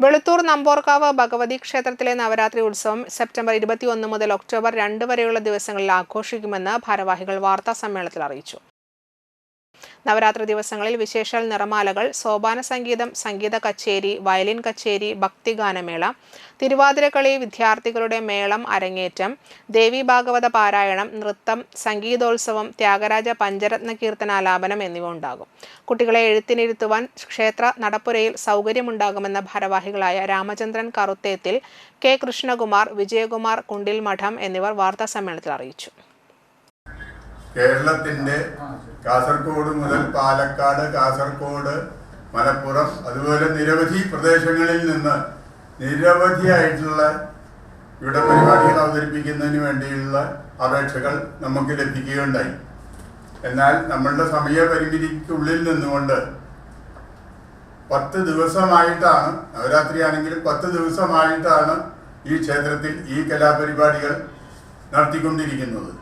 വെളുത്തൂർ നമ്പോർക്കാവ് ഭഗവതി ക്ഷേത്രത്തിലെ നവരാത്രി ഉത്സവം സെപ്റ്റംബർ ഇരുപത്തിയൊന്ന് മുതൽ ഒക്ടോബർ രണ്ട് വരെയുള്ള ദിവസങ്ങളിൽ ആഘോഷിക്കുമെന്ന് ഭാരവാഹികൾ വാർത്താ സമ്മേളനത്തിൽ അറിയിച്ചു. നവരാത്രി ദിവസങ്ങളിൽ വിശേഷാൽ നിറമാലകൾ സോപാന സംഗീതം സംഗീത കച്ചേരി വയലിൻ കച്ചേരി ഭക്തിഗാനമേള തിരുവാതിരക്കളി വിദ്യാർത്ഥികളുടെ മേളം അരങ്ങേറ്റം ദേവി ഭാഗവത പാരായണം നൃത്തം സംഗീതോത്സവം ത്യാഗരാജ പഞ്ചരത്ന കീർത്തനാലാപനം എന്നിവ ഉണ്ടാകും. കുട്ടികളെ എഴുത്തിനിരുത്തുവാൻ ക്ഷേത്ര നടപ്പുരയിൽ സൗകര്യമുണ്ടാകുമെന്ന ഭാരവാഹികളായ രാമചന്ദ്രൻ കറുത്തേത്തിൽ കെ കൃഷ്ണകുമാർ വിജയകുമാർ കുണ്ടിൽ മഠം എന്നിവർ വാർത്താ സമ്മേളനത്തിൽ അറിയിച്ചു. കേരളത്തിന്റെ കാസർഗോഡ് മുതൽ പാലക്കാട് കാസർഗോഡ് മലപ്പുറം അതുപോലെ നിരവധി പ്രദേശങ്ങളിൽ നിന്ന് നിരവധിയായിട്ടുള്ള ഇവിടെ പരിപാടികൾ അവതരിപ്പിക്കുന്നതിന് വേണ്ടിയുള്ള അപേക്ഷകൾ നമുക്ക് ലഭിക്കുകയുണ്ടായി. എന്നാൽ നമ്മളുടെ സമയപരിമിതിക്കുള്ളിൽ നിന്നുകൊണ്ട് പത്ത് ദിവസമായിട്ടാണ് നവരാത്രി ആണെങ്കിലും പത്ത് ദിവസമായിട്ടാണ് ഈ ക്ഷേത്രത്തിൽ ഈ കലാപരിപാടികൾ നടത്തിക്കൊണ്ടിരിക്കുന്നത്.